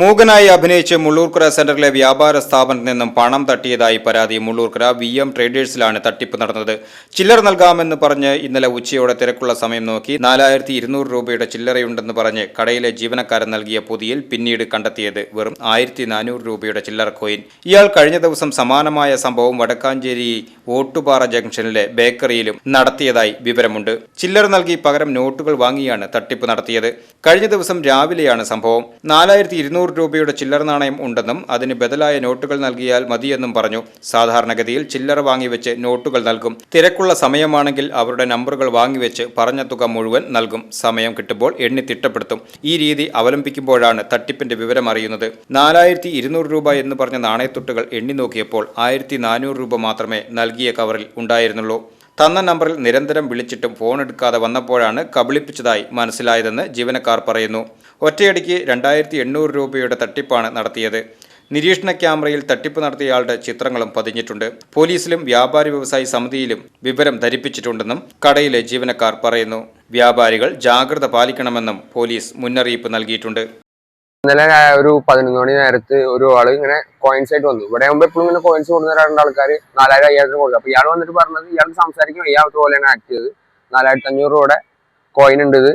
മൂകനായി അഭിനയിച്ച് മുള്ളൂർക്കര സെന്ററിലെ വ്യാപാര സ്ഥാപനത്തിൽ നിന്നും പണം തട്ടിയതായി പരാതി മുള്ളൂർക്കര വി എം ട്രേഡേഴ്സിലാണ് തട്ടിപ്പ് നടന്നത്. ചില്ലറ നൽകാമെന്ന് പറഞ്ഞ് ഇന്നലെ ഉച്ചയോടെ തിരക്കുള്ള സമയം നോക്കി നാലായിരത്തി ഇരുന്നൂറ് രൂപയുടെ ചില്ലറയുണ്ടെന്ന് പറഞ്ഞ് കടയിലെ ജീവനക്കാരൻ നൽകിയ പൊതിയിൽ പിന്നീട് കണ്ടെത്തിയത് വെറും ആയിരത്തി നാനൂറ് രൂപയുടെ ചില്ലറ കോയിൻ. ഇയാൾ കഴിഞ്ഞ ദിവസം സമാനമായ സംഭവം വടക്കാഞ്ചേരി ഓട്ടുപാറ ജംഗ്ഷനിലെ ബേക്കറിയിലും നടത്തിയതായി വിവരമുണ്ട്. ചില്ലറ നൽകി പകരം നോട്ടുകൾ വാങ്ങിയാണ് തട്ടിപ്പ് നടത്തിയത്. കഴിഞ്ഞ ദിവസം രാവിലെയാണ് സംഭവം. നാലായിരത്തി ഇരുന്നൂറ് രൂപയുടെ ചില്ലറ നാണയം ഉണ്ടെന്നും അതിന് ബദലായ നോട്ടുകൾ നൽകിയാൽ മതിയെന്നും പറഞ്ഞു. സാധാരണഗതിയിൽ ചില്ലറ വാങ്ങിവെച്ച് നോട്ടുകൾ നൽകും. തിരക്കുള്ള സമയമാണെങ്കിൽ അവരുടെ നമ്പറുകൾ വാങ്ങിവെച്ച് പറഞ്ഞ തുക മുഴുവൻ നൽകും. സമയം കിട്ടുമ്പോൾ എണ്ണി തിട്ടപ്പെടുത്തും. ഈ രീതി അവലംബിക്കുമ്പോഴാണ് തട്ടിപ്പിന്റെ വിവരം അറിയുന്നത്. നാലായിരത്തി ഇരുന്നൂറ് രൂപ എന്ന് പറഞ്ഞ നാണയത്തുട്ടുകൾ എണ്ണി നോക്കിയപ്പോൾ ആയിരത്തി നാനൂറ് രൂപ മാത്രമേ നൽകിയ കവറിൽ ഉണ്ടായിരുന്നുള്ളൂ. തന്ന നമ്പറിൽ നിരന്തരം വിളിച്ചിട്ടും ഫോൺ എടുക്കാതെ വന്നപ്പോഴാണ് കബളിപ്പിച്ചതായി മനസ്സിലായതെന്ന് ജീവനക്കാർ പറയുന്നു. ഒറ്റയടിക്ക് രണ്ടായിരത്തി എണ്ണൂറ് രൂപയുടെ തട്ടിപ്പാണ് നടത്തിയത്. നിരീക്ഷണ ക്യാമറയിൽ തട്ടിപ്പ് നടത്തിയയാളുടെ ചിത്രങ്ങളും പതിഞ്ഞിട്ടുണ്ട്. പോലീസിലും വ്യാപാരി വ്യവസായി സമിതിയിലും വിവരം ധരിപ്പിച്ചിട്ടുണ്ടെന്നും കടയിലെ ജീവനക്കാർ പറയുന്നു. വ്യാപാരികൾ ജാഗ്രത പാലിക്കണമെന്നും പോലീസ് മുന്നറിയിപ്പ് നൽകിയിട്ടുണ്ട്. ഇന്നലെ ഒരു പതിനൊന്ന് മണി നേരത്ത് ഒരു ആൾ ഇങ്ങനെ കോയിൻസ് ആയിട്ട് വന്നു. ഇവിടെ ആകുമ്പോൾ എപ്പോഴും ഇങ്ങനെ കോയിൻസ് കൊടുക്കുന്ന രണ്ട് ആൾക്കാർ നാലായിരം അയ്യായിരം കൊടുക്കും. അപ്പൊ ഇയാൾ വന്നിട്ട് പറഞ്ഞത് ഇയാൾ സംസാരിക്കും. ഇയാൾ പോലെയാണ് ആക്ട് ചെയ്തത്. നാലായിരത്തി അഞ്ഞൂറ് രൂപയുടെ കോയിൻ ഉണ്ട് ഇത്.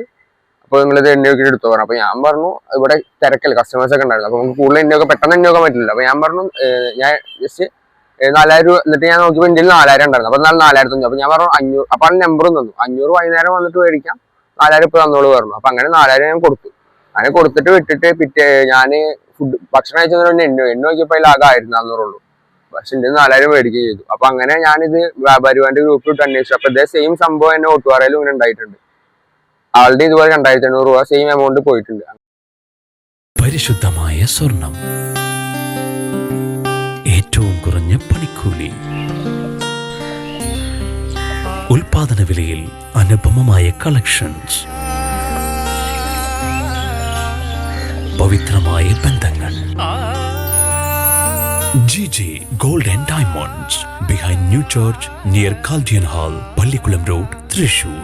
അപ്പൊ നിങ്ങൾ ഇത് എണ്ണ നോക്കിയിട്ട് എടുത്തു പറഞ്ഞു. അപ്പൊ ഞാൻ പറഞ്ഞു ഇവിടെ തിരക്കല്ല കസ്റ്റമേഴ്സ് ഒക്കെ ഉണ്ടായിരുന്നു. അപ്പൊ നമുക്ക് കൂടുതൽ എണ്ണയൊക്കെ പെട്ടെന്ന് എണ്ണ നോക്കാൻ പറ്റില്ല അപ്പൊ ഞാൻ പറഞ്ഞു ഞാൻ ജസ്റ്റ് നാലായിരം രൂപ എന്നിട്ട് ഞാൻ നോക്കിയപ്പോൾ ഇന്ത്യയിൽ നാലായിരം ഉണ്ടായിരുന്നു. അപ്പൊ എന്നാൽ നാലായിരത്തി അപ്പോൾ അപ്പൊ ഞാൻ പറഞ്ഞു അഞ്ഞൂറ് അപ്പൊ ആ നമ്പറും തന്നു. അഞ്ഞൂറ് വൈകുന്നേരം വന്നിട്ട് മേടിക്കാം. നാലായിരം ഇപ്പൊ തന്നോളൂ പറഞ്ഞു. അപ്പൊ അങ്ങനെ നാലായിരം ഞാൻ കൊടുത്തു. അങ്ങനെ കൊടുത്തിട്ട് വിട്ടിട്ട് പിറ്റേ ഞാൻ ഫുഡ് ഭക്ഷണം കഴിച്ചു മുന്നേ എണ്ണ എണ്ണ നോക്കിയപ്പോൾ അതിൽ ആകെ ആയിരത്തി നാന്നൂറുള്ളൂ പക്ഷെ എന്റെ നാലായിരം മേടിക്കുകയും ചെയ്തു. അപ്പൊ അങ്ങനെ ഞാനിത് വ്യാപാരിവാന്റെ ഗ്രൂപ്പിൽ ഇട്ട് അന്വേഷിച്ചു. അപ്പൊ ഇതേ സെയിം സംഭവം എന്നെ ഓട്ടുപാറയിലും ഇങ്ങനെ ഉണ്ടായിട്ടുണ്ട്. ആളുടെ ഇതുപോലെ രണ്ടായിരത്തി എണ്ണൂറ് രൂപ സെയിം എമൗണ്ട് പോയിട്ടുണ്ട്. പരിശുദ്ധമായ സ്വർണം. ഏറ്റവും കുറഞ്ഞ പണിക്കൂലി. ഉൽപാദന വിലയിൽ അനുപമമായ കളക്ഷൻസ് പവിത്രമായ ബന്ധങ്ങൾ. G gold and diamonds behind new church near Chaldean hall Pallikulam road Thrissur.